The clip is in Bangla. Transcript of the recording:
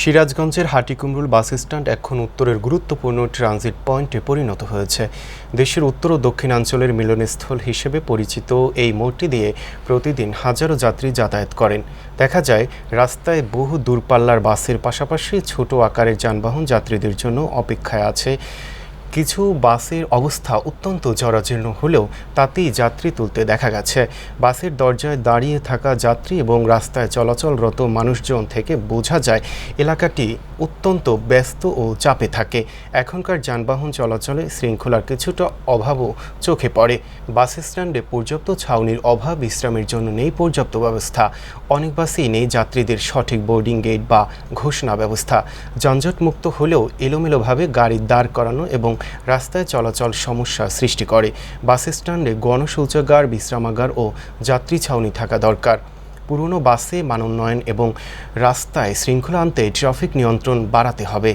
সিরাজগঞ্জের হাটিকুমরুল বাস স্ট্যান্ড এখন উত্তরের গুরুত্বপূর্ণ ট্রানজিট পয়েন্টে পরিণত হয়েছে। দেশের উত্তর ও দক্ষিণাঞ্চলের মিলনস্থল হিসেবে পরিচিত এই মোড়টি দিয়ে প্রতিদিন হাজারো যাত্রী যাতায়াত করেন। দেখা যায়, রাস্তায় বহু দূরপাল্লার বাসের পাশাপাশি ছোট আকারের যানবাহন যাত্রীদের জন্য অপেক্ষায় আছে। কিছু বাসের অবস্থা অত্যন্ত জরাজীর্ণ হলেও তাতেই যাত্রী তুলতে দেখা গেছে। বাসের দরজায় দাঁড়িয়ে থাকা যাত্রী এবং রাস্তায় চলাচলরত মানুষজন থেকে বোঝা যায়, এলাকাটি অত্যন্ত ব্যস্ত ও চাপে থাকে। এখনকার যানবাহন চলাচলে শৃঙ্খলার কিছুটা অভাবও চোখে পড়ে। বাস স্ট্যান্ডে পর্যাপ্ত ছাউনির অভাব, বিশ্রামের জন্য নেই পর্যাপ্ত ব্যবস্থা। অনেক বাসেই নেই যাত্রীদের সঠিক বোর্ডিং গেট বা ঘোষণা ব্যবস্থা। যানজটমুক্ত হলেও এলোমেলোভাবে গাড়ি দাঁড় করানো এবং রাস্তায় চলাচল সমস্যা সৃষ্টি করে। বাস স্ট্যান্ডে গণশৌচাগার, বিশ্রামাগার ও যাত্রী ছাউনি থাকা দরকার। পুরনো বাসে মানোন্নয়ন এবং রাস্তায় শৃঙ্খলা আনতে ট্রাফিক নিয়ন্ত্রণ বাড়াতে হবে।